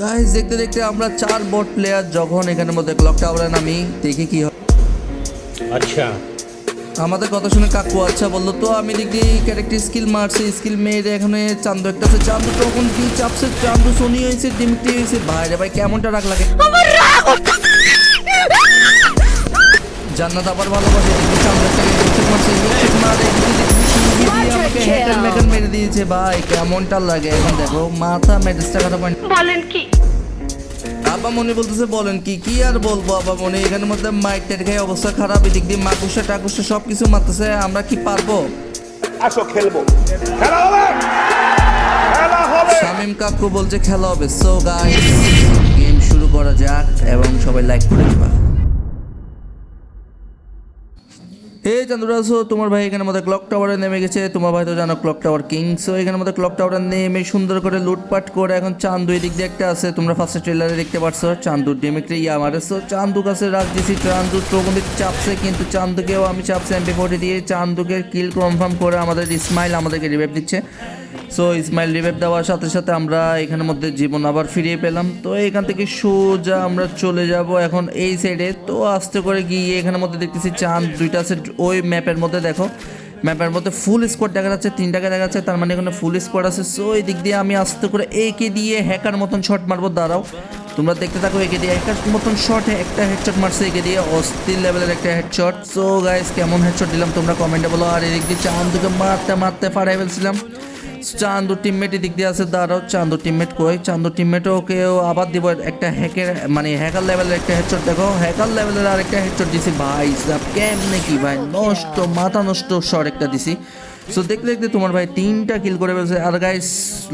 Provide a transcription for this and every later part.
Guys দেখতে দেখতে আমরা চার বট প্লেয়ার যখন এখানে মধ্যে ক্লক টাওয়ারে নামি দেখি কি হয়। আচ্ছা। আমাদের কথা শুনে কাকু আচ্ছা বলল তো আমি দেখি ক্যারেক্টার স্কিল মারছে স্কিল মেয়ের এখানে চান্দু একটা আছে চান্দু তখন কি চাপছে? চান্দু সোনি হয়েছে ডিমিটি হয়েছে। ভাই রে ভাই কেমনটা রাগ লাগে? আমার রাগ জান্নাত আবার ভালোবাসে মারছে মারে আমাকে দিয়েছে ভাই কেমনটা লাগে? এখন দেখো মাথা মেজাজটা খারাপ বলেন কি? আব্বা মনে বলতেছে বলেন কি কি আর বলব আব্বা মনে? এখানের মধ্যে মাইক খেয়ে অবস্থা খারাপ এদিক দিয়ে মাকুসা টাকুসা সব কিছু মারতেছে আমরা কি পারব? আসো খেলব। খেলা হবে! খেলা হবে! শামিম কাকু বলছে খেলা হবে। সো গাইস গেম শুরু করা যাক এবং সবাই লাইক করে দিবা। এই চন্দ্রাস, তোমার ভাই এখানে মধ্যে ক্লক টাওয়ারে নেমে গেছে। তোমার ভাই তো জানো ক্লক টাওয়ার কিং সো এখানের মধ্যে ক্লক টাওয়ারে নেমে সুন্দর করে লুটপাট করে এখন চান্দু এদিক দিয়ে একটা আছে। তোমরা ফার্স্ট ট্রেলারে দেখতে পাচ্ছ চান্দুর ডেমিক্রি ইয়া মারে সো চান্দু কাছে রাখ চান্দু প্রবন্ধে চাপছে কিন্তু চান্দুকেও আমি চাপছি এমপি ফোর্টি দিয়ে চান্দুকে কিল কনফার্ম করে আমাদের স্মাইল আমাদেরকে রিভাইভ দিচ্ছে। সো ইসমাইল রিভাইভ দেওয়ার সাথে সাথে আমরা এখানের মধ্যে জীবন আবার ফিরিয়ে পেলাম। তো এখান থেকে সোজা আমরা চলে যাব এখন এই সাইডে তো আস্তে করে গিয়ে এখানের মধ্যে দেখতেছি চাঁদ, দুইটা আছে ওই ম্যাপের মধ্যে, দেখো। ম্যাপের মধ্যে ফুল স্কোয়াড দেখা যাচ্ছে, তিনটাকে দেখা যাচ্ছে, তার মানে এখানে ফুল স্কোয়াড আছে। সো এই দিক দিয়ে আমি আস্তে করে একে দিয়ে হ্যাকার মতন শট মারবো, দাঁড়াও। তোমরা দেখতে থাকো একে দিয়ে হ্যাকার মতন শট একটা হেডশট মারছে একে দিয়ে, অস্থির লেভেলের একটা হেডশট সো গাইস কেমন হেডশট দিলাম তোমরা কমেন্টে বলো। আর এদিক দিয়ে চান্দুকে মারতে মারতে ফাড়াই ফেলছিলাম। চান্দু টিমমেট এদিক দিয়ে আছে, দাঁড়াও চান্দু টিমমেট কই? চান্দু টিমমেট ওকেও আবার দিব একটা হ্যাকের মানে হ্যাকার লেভেলের একটা হেডশট দেখো হ্যাকার লেভেলের আর একটা হেডশট দিছি। ভাই, সাব, কেমনে কি ভাই? নষ্ট, মাথা নষ্ট শট একটা দিছি। সো দেখতে দেখতে তোমার ভাই তিনটা কিল করে ফেলছে। আর গাইস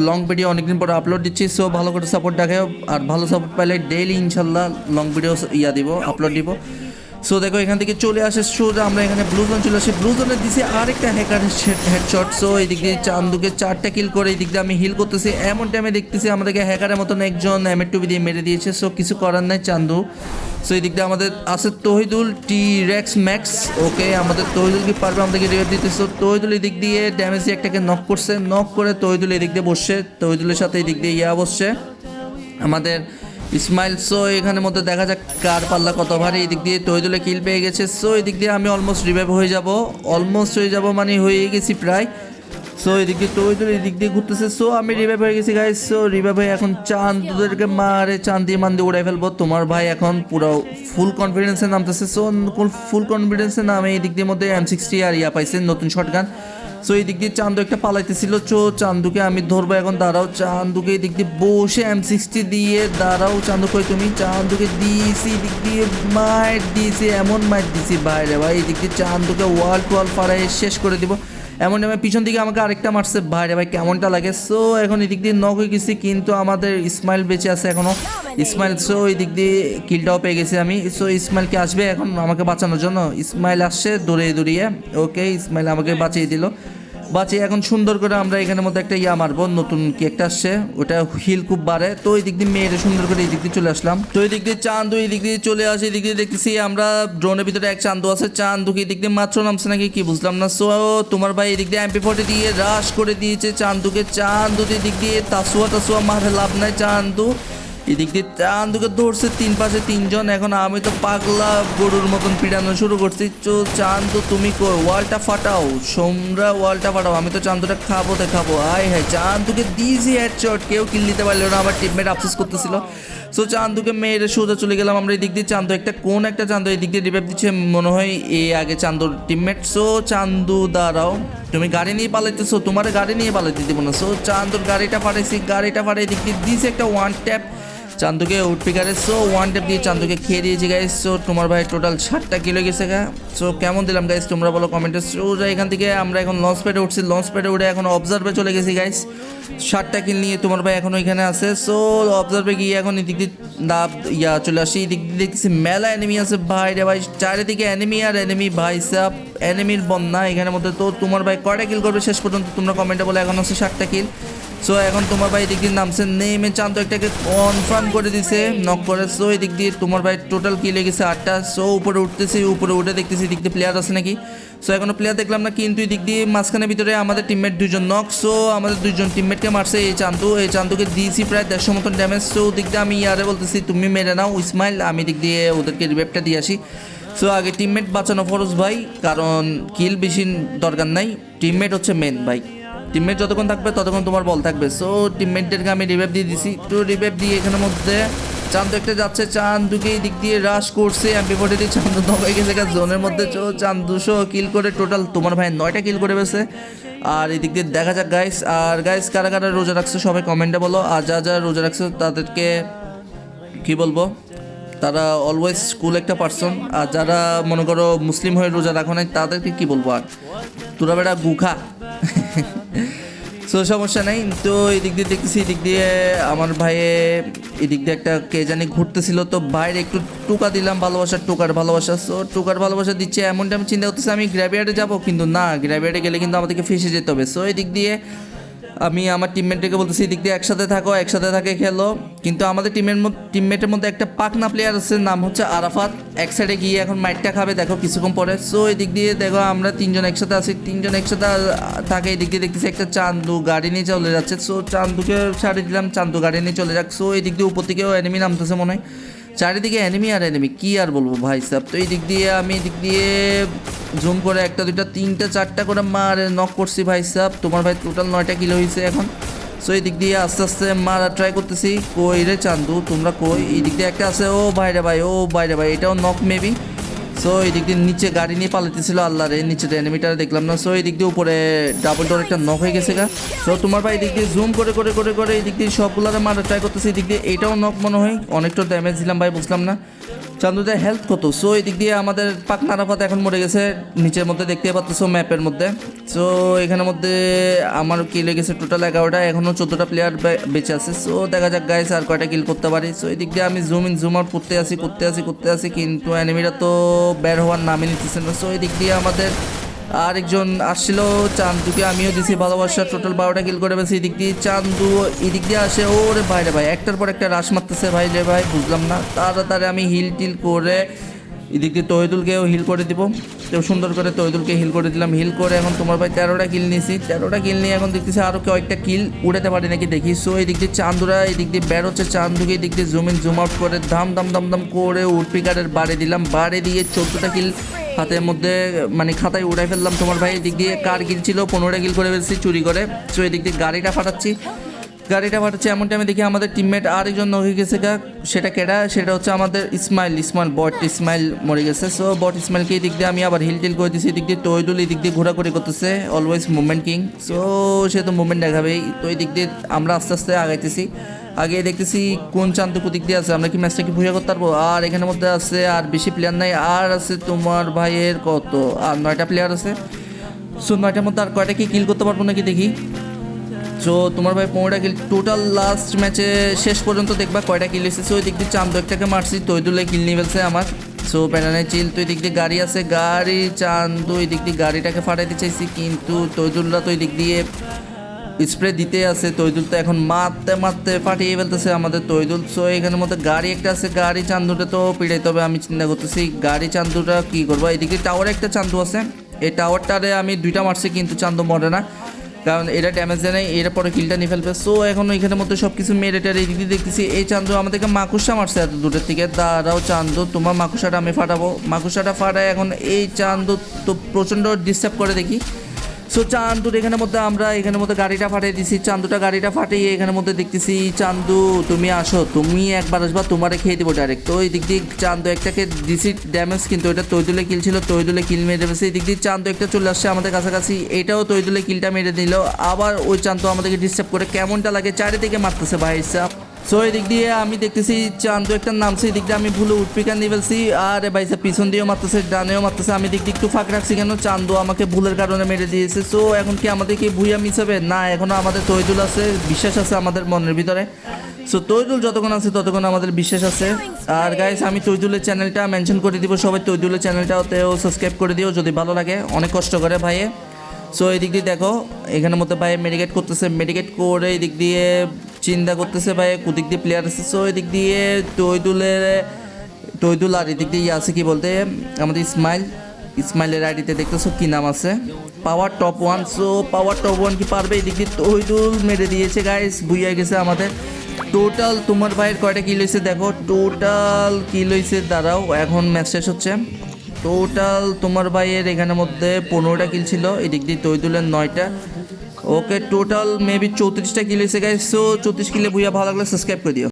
লং ভিডিও অনেকদিন পরে আপলোড দিচ্ছি সো ভালো করে সাপোর্ট দেখাও। আর ভালো সাপোর্ট পাইলে ডেইলি ইনশাল্লাহ লং ভিডিও ইয়া দিব আপলোড দিব। সো দেখো, এখান থেকে চলে আসে সোজা, আমরা এখানে ব্লু জোন চলে আসি। ব্লু জোনে দিছি আরেকটা হ্যাকার হেডশট সো এই দিক দিয়ে চান্দুকে চারটা কিল করে এই দিক দিয়ে আমি হিল করতেছি। এমন টাইমে দেখতেছি আমাদেরকে হ্যাকারের মতন একজন এমের টুবি দিয়ে মেরে দিয়েছে। সো কিছু করার নাই চান্দু। সো এই দিক দিয়ে আমাদের আছে Tohidul T Rex Max okay আমাদের তহিদুল কি পারবে? আমাদেরকে রিভাইভ দিতে। সো তহিদুল এই দিক দিয়ে ড্যামেজ দিয়ে একটাকে নক করছে। নক করে তহিদুল এই দিক দিয়ে বসছে। তহিদুলের সাথে এই দিক দিয়ে ইয়া বসছে। আমাদের ইসমাইল, সো এখানের মধ্যে দেখা যাক কার পাল্লা কত ভারী। এদিক দিক দিয়ে তৈদুলে কিল পেয়ে গেছে। সো এদিক দিয়ে আমি অলমোস্ট রিভাইভ হয়ে যাব। অলমোস্ট হয়ে যাব মানে হয়ে গেছি প্রায়। সো এদিক দিয়ে তৈদুল এই দিক দিয়ে ঘুরতেছে। সো আমি রিভাইভ হয়ে গেছি গাইস সো রিভাইভ হয়ে এখন চাঁদ চাঁদদেরকে মারে, চাঁদ দিয়ে মান দিয়ে উড়াই ফেলব। তোমার ভাই এখন পুরো ফুল কনফিডেন্সে নামতেছে। সো ফুল কনফিডেন্সে নামে এই দিক দিয়ে মধ্যে এম সিক্সটি আর ইয়া পাইছে নতুন শর্ট গান সো এই দিক দিয়ে চান্দু একটা পালাইতেছিল। চো, চান্দুকে আমি ধরবো এখন, দাঁড়াও। চান্দুকে এই দিক দিয়ে বসে এম সিক্সটি দিয়ে, দাঁড়াও চান্দু কই তুমি? চান্দুকে দিয়েছি দিক দিয়ে মাইট দিয়েছি, এমন মাইট দিয়েছি। বাইরে ভাই, এই দিক দিয়ে চান্দুকে ওয়াল টুয়াল পাড়ায় শেষ করে দিব। এমন টাইমে পিছন দিকে আমাকে আরেকটা মারছে বাইরে ভাই, কেমনটা লাগে? সো এখন এদিক দিয়ে নক হয়ে গেছি, কিন্তু আমাদের ইসমাইল বেঁচে আছে এখনও ইসমাইল সো এই দিক দিয়ে কিলটাও পেয়ে গেছি আমি। সো ইসমাইলকে আসবে এখন আমাকে বাঁচানোর জন্য? ইসমাইল আসছে দৌড়িয়ে দৌড়িয়ে। ওকে ইসমাইল আমাকে বাঁচিয়ে দিল। বাঁচিয়ে এখন সুন্দর করে আমরা এখানের মধ্যে একটা ইয়া মারবো, নতুন কি একটা আসছে, ওটা হিল খুব বাড়ে। তো এই দিক দিয়ে মেয়েরে সুন্দর করে এই দিক দিয়ে চলে আসলাম। তো এই দিক দিয়ে চান্দু এই দিক দিয়ে চলে আসে, এই দিক দিয়ে দেখতেছি আমরা ড্রোনের ভিতরে এক চান্দু আছে, চান্দুকে এই দিক দিয়ে মাত্র নামছে নাকি কি বুঝলাম না। সো তোমার ভাই এদিক দিয়ে এমপি ফোর্টি দিয়ে রাশ করে দিয়েছে চান্দুকে। চান্দু দিক দিয়ে তাসুয়া তাসুয়া মারে, লাভ নাই চান্দু। এদিক দিয়ে চান্দুকে ধরছে, তিন পাশে তিনজন। এখন আমি তো পাগলা গরুর মতন পিড়ানো শুরু করছি। তো চান্দু, তুমি কই? ওয়ালটা ফাটাও। সোমরা, ওয়ালটা ফাটাও। আমি তো চান্দুটা খাব তো খাব। আয় হ্যাঁ চান্দুকে দিয়েছি হেডশট কেউ কিল দিতে পারল না। আমার টিমমেট আফসোস করতেছিল। সো চান্দুকে মেয়েরে সোজা চলে গেলাম আমরা এই দিক দিয়ে। চান্দু একটা, কোন একটা চান্দু এই দিক দিয়ে রিভাইভ দিচ্ছে মনে হয় এ আগে চান্দুর টিমমেট সো চান্দু, দাঁড়াও। তুমি গাড়ি নিয়ে পালাইতেছো, তোমার গাড়ি নিয়ে পালাইতে দিব না। সো চান্দুর গাড়িটা পাঠাইছি গাড়িটা পাঠাই দিক দিয়ে। দিয়েছে একটা ওয়ান ট্যাপ চান্দুকে উঠপিকারে সো ওয়ান টেপ দিয়ে চান্দুকে খেয়ে দিয়েছি গাইস সো তোমার ভাই টোটাল ষাটটা কিলো গেছে গা। সো কেমন দিলাম গাইস তোমরা বলো কমেন্টে সোজা এখান থেকে আমরা এখন লঞ্চ প্যাডে উঠছি। লঞ্চ প্যাডে উঠে এখন অবজার্ভে চলে গেছি গাইস ষাটটা কিল নিয়ে তোমার ভাই এখন ওইখানে আছে। সো অবজার্ভে গিয়ে এখন এদিক দিয়ে দাব ইয়া, চলে আসি। এদিক দিয়ে দেখতেছি মেলা এনিমি আছে। ভাই রে ভাই, চারিদিকে এনিমি আর এনিমি ভাই সাপ এনিমির বন্যা এখানের মধ্যে। তো তোমার ভাই কয়টা কিল করবে শেষ পর্যন্ত তোমরা কমেন্টে বলে। এখন আছে ষাটটা কিল সো এখন তোমার ভাই এদিক দিয়ে নামছে। নেমে চান্ত একটাকে কনফার্ম করে দিছে। নক করে সো এদিক দিয়ে তোমার ভাই টোটাল কি লেগেছে আটটা। সো উপরে উঠতেছি, উপরে উঠে দেখতেছি এদিক দিয়ে প্লেয়ার আছে নাকি? সো এখনও প্লেয়ার দেখলাম না, কিন্তু এদিক দিয়ে মাঝখানের ভিতরে আমাদের টিমমেট দুজন নক সো আমাদের দুজন টিমমেটকে মারছে এই চান্দু। এই চান্দুকে দিয়েছি প্রায় দেড়শো মতন ড্যামেজ সো দিক দিয়ে আমি ইয়ারে বলতেছি, তুমি মেরে নাও ইসমাইল আমি দিক দিয়ে ওদেরকে রিভেপটা দিয়ে আসি। সো আগে টিমমেট বাঁচানো ফরজ ভাই, কারণ কিল বেশি দরকার নাই। টিমমেট হচ্ছে মেন ভাই। টিমমেট যতক্ষণ থাকবে, ততক্ষণ তোমার বল থাকবে। সো টিমমেটদেরকে আমি রিভাইভ দিয়ে দিছি। তো রিভাইভ দিয়ে এখানের মধ্যে চান্দু একটা যাচ্ছে। চান্দুকে এই দিক দিয়ে রাশ করছে। দিয়ে চান্দু হয়ে গেছে জোনের মধ্যে। চো চান্দুশো কিল করে টোটাল তোমার ভাই নয়টা কিল করে বেছে আর এই দিক দিয়ে দেখা যাক গাইস আর গাইস কারা কারা রোজা রাখছে সবাই কমেন্টে বলো। আর যা যা রোজা রাখছে, তাদেরকে কি বলব? তারা অলওয়েজ স্কুল একটা পার্সন আর যারা মনে করো মুসলিম হয়ে রোজা রাখো নাই, তাদেরকে কি বলব আর? তোরা বেটা গুখা। সো সমস্যা নাই। তো এদিক দিয়ে দেখতেছি, এদিক দিয়ে আমার ভাইয়ে এদিক দিয়ে একটা কে জানি ঘুরতেছিল। তো বাইরে একটু টোকা দিলাম, ভালোবাসা, টোকার ভালোবাসা। সো টোকার ভালোবাসা দিচ্ছে, এমনটা আমি চিন্তা করতেছি, আমি গ্র্যাভিয়ার্ডে যাব, কিন্তু না গ্র্যাভিয়ার্ডে গেলে কিন্তু আমাদেরকে ফেসে যেতে হবে। সো এদিক দিয়ে আমি আমার টিমমেটকে বলতেছি, এদিক দিয়ে একসাথে থাকো, একসাথে থাকে খেলো। কিন্তু আমাদের টিমের টিমমেটের মধ্যে একটা পাকনা প্লেয়ার আছে, নাম হচ্ছে আরাফাত। এক সাইডে গিয়ে এখন মাইটটা খাবে, দেখো কিছুক্ষণ পরে। সো এদিক দিয়ে দেখো আমরা তিনজন একসাথে আছি, তিনজন একসাথে থাকে, এদিক দিয়ে দেখতেছি একটা চান্দু গাড়ি নিয়ে চলে যাচ্ছে। সো চান্দুকে ছাড়িয়ে দিলাম, চান্দু গাড়ি নিয়ে চলে যাক। সো এদিক দিয়ে উপর থেকেও এনিমি নামতেছে মনে হয়। চারিদিকে এনিমি আর এনিমি কি আর বলব ভাই সাহেব? তো এই দিক দিয়ে আমি এই দিক দিয়ে জুম করে একটা, দুইটা, তিনটা, চারটা করে মার নক করছি ভাই সাহেব। তোমার ভাই টোটাল নয়টা কিলো হয়েছে এখন। সো এই দিক দিয়ে আস্তে আস্তে মারা ট্রাই করতেছি। কই রে চান্দু, তোমরা কই? এই দিক দিয়ে একটা আছে, ও বাইরে ভাই, ও বাইরে ভাই, এটাও নক মেবি সো এই দিক দিয়ে নিচে গাড়ি নিয়ে পালাতেছিল আল্লাহ রে নিচে এনিমিটার দেখলাম না। সো এই দিক দিয়ে উপরে ডাবল ডোর একটা নক হয়ে গেছে গা। সো তোমার ভাই এই দিক দিয়ে জুম করে করে করে করে এই দিক দিয়ে সবগুলারে মারা ট্রাই করতেছি এই দিক দিয়ে এটাও নক মনে হয়। অনেকটা ড্যামেজ দিলাম ভাই, বুঝলাম না। চান্দুদের হেলথ কত? সো এই দিক দিয়ে আমাদের পাকনা আরাফাত এখন মরে গেছে, নিচের মধ্যে দেখতে পাচ্ছ ম্যাপের মধ্যে। সো এখানের মধ্যে আমার কিল লেগেছে টোটাল এগারোটা, এখনও চোদ্দোটা প্লেয়ার বেঁচে আছে। সো দেখা যাক গাইস আর কয়টা কিল করতে পারি। সো এই দিক দিয়ে আমি জুম ইন জুম আউট করতে আসি করতে আসি করতে আসি কিন্তু অ্যানিমিরা তো বের হওয়ার নামে নিতেছে না। সো এই দিক দিয়ে আমাদের আরেকজন আসছিল, চান্দুকে আমিও দিছি ভালোবাসা। টোটাল বারোটা কিল করে পেয়েছি এদিক দিয়ে। চান্দু এদিক দিয়ে আসে, ওরে বাইরে ভাই, একটার পর একটা রাশ মারতেছে ভাই রে ভাই, বুঝলাম না। তাড়াতাড়ি আমি হিল টিল করে এদিক দিয়ে তহিদুলকেও হিল করে দিব। তো সুন্দর করে তহিদুলকে হিল করে দিলাম। হিল করে এখন তোমার ভাই তেরোটা কিল নিয়েছি। তেরোটা কিল নিয়ে এখন দেখতেছি আরও কয়েকটা কিল উড়াতে পারি নাকি দেখি। সো এদিক দিয়ে চান্দুরা, এদিক দিয়ে বের হচ্ছে চান্দুকে, এদিক দিয়ে জুম ইন জুম আউট করে ধাম ধাম ধাম ধাম করে উডপিকারের বাড়ি দিলাম। বাড়ি দিয়ে চোদ্দোটা কিল হাতের মধ্যে মানে খাতায় উড়াই ফেললাম তোমার ভাই। এদিক দিয়ে কার কিল ছিল? পনেরোটা কিল করে ফেলছি চুরি করে। সো এদিক দিয়ে গাড়িটা ফাটাচ্ছি। গাড়িটা ফাটাচ্ছে এমন টাইমে দেখি আমাদের টিমমেট আরেকজন নগে গেছে গা, সেটা কেডা? সেটা হচ্ছে আমাদের ইসমাইল ইসমাইল, বট ইসমাইল মরে গেছে। সো বট ইসমাইলকে এই দিক দিয়ে আমি আবার হিল টিল করে দিচ্ছি এদিক দিয়ে তৈদুল এই দিক দিয়ে ঘোরাঘুরি করতেছে অলওয়েজ মুভমেন্ট কিং সো সে তো মুভমেন্ট দেখাবেই। তো এই দিক দিয়ে আমরা আস্তে আস্তে আগাইতেছি। আগে দেখতেছি কোন চান্দুকু দিক দিয়ে আছে, আমরা কি ম্যাচটা কি ভুয়া করতে পারব? আর এখানের মধ্যে আছে আর বেশি প্লেয়ার নাই, আর আছে তোমার ভাইয়ের কত? আর নয়টা প্লেয়ার আছে। সো নয়টার মধ্যে আর কয়টা কি কিল করতে পারব নাকি দেখি? সো তোমার ভাই পনেরোটা কিল টোটাল লাস্ট ম্যাচে শেষ পর্যন্ত দেখবা কয়টা কিল এসেছে, ওই দিক দিয়ে চান্দু একটাকে মারছি, তৈদুলে কিল নিয়ে ফেলছে আমার। সো প্যানানে চিল তো দিক দিয়ে গাড়ি আছে, গাড়ি, চান্দু ওই দিক দিয়ে গাড়িটাকে ফাটাইতে চাইছি, কিন্তু তৈদুলরা তো ওই দিক দিয়ে স্প্রে দিতে আছে, তৈদুল তো এখন মারতে মারতে ফাটিয়ে ফেলতেছে আমাদের তৈদুল। সো এখানের মধ্যে গাড়ি একটা আছে, গাড়ি চান্দুটা তো পিড়াইতে হবে, আমি চিন্তা করতেছি, গাড়ি চান্দুটা কি করব? এদিকে টাওয়ারে একটা চান্দু আছে, এই টাওয়ারটারে আমি দুইটা মারছি, কিন্তু চান্দু মরে না। কারণ এটা ড্যামেজ দেয় নাই এর পরে কিলটা নিয়ে ফেলবে। সো এখন এখানের মধ্যে সব কিছু মেরে টেরে দিয়ে দেখতেছি। এই চান্দু আমাদেরকে মাকুসা মারছে এত দূরের থেকে। দাঁড়াও চান্দু, তোমার মাকুসাটা আমি ফাটাবো। মাকুসাটা ফাটায় এখন এই চান্দু তো প্রচণ্ড ডিস্টার্ব করে দেখি। সো চান্দুর এখানের মধ্যে আমরা এখানের মধ্যে গাড়িটা ফাটিয়ে দিছি। চান্দুটা গাড়িটা ফাটিয়ে এখানের মধ্যে দেখতেছি, চান্দু, তুমি আসো, তুমি একবার আসবা, তোমারে খেয়ে দেবো ডাইরেক্ট তো এই দিক দিয়ে চান্দু একটাকে দিছি ড্যামেজ কিন্তু এটা তৈদুলে কিল ছিল, তৈদুলে কিল মেরে দেবে এই দিক দিয়ে চান্দু একটা চলে আসছে আমাদের কাছাকাছি, এটাও তৈদুলে কিলটা মেরে দিল। আবার ওই চান্দু আমাদেরকে ডিস্টার্ব করে কেমনটা লাগে, চারিদিকে মারতেছে ভাই সাহ। সো এই দিক দিয়ে আমি দেখতেছি চান্দু একটা নামছে এই দিক দিয়ে আমি ভুলে উঠপিকার নিয়ে ফেলছি। আর ভাই সাহেব পিছন দিয়েও মারতেছে, ডানেও মারতেছে। আমি দিক দিয়ে একটু ফাঁক রাখছি কেন? চান্দু আমাকে ভুলের কারণে মেরে দিয়েছে। সো এখন কি আমাদের কি ভুইয়া মিস হবে? না, এখনও আমাদের তৈদুল আছে, বিশ্বাস আছে আমাদের মনের ভিতরে। সো তৈদুল যতক্ষণ আছে, ততক্ষণ আমাদের বিশ্বাস আছে। আর গাইস আমি তৈদুলের চ্যানেলটা মেনশন করে দিব। সবাই তৈদুলের চ্যানেলটাতেও সাবস্ক্রাইব করে দিও, যদি ভালো লাগে। অনেক কষ্ট করে ভাইয়ে। সো এই দিক দিয়ে দেখো, এখানের মধ্যে ভাই মেডিকেট করতেছে। মেডিকেট করে এই দিক দিয়ে চিন্তা করতেছে ভাই, কুদিক দিয়ে প্লেয়ার আছে সো এই দিক দিয়ে তৈদুলের, তৈদুল আর এদিক দিয়ে ইয়ে আছে কি বলতে, আমাদের ইসমাইল, ইসমাইলের আইডিতে দেখতেছো কি নাম আছে? Power top one so power top one কি পারবে? এদিক দিয়ে তৈদুল মেরে দিয়েছে গাইস বুইয়া গেছে আমাদের। টোটাল তোমার ভাইয়ের কয়টা কিল হয়েছে দেখো টোটাল কিল হয়েছে, দাঁড়াও, এখন ম্যাচ শেষ হচ্ছে। টোটাল তোমার ভাইয়ের এখানের মধ্যে পনেরোটা কিল ছিল, এদিক দিয়ে তৈদুলের নয়টা। ওকে টোটাল মেবি চৌত্রিশটা কিল হয়েছে গাইস সো চৌত্রিশ কিলে বুইয়া ভালো লাগলে সাবস্ক্রাইব করে দিও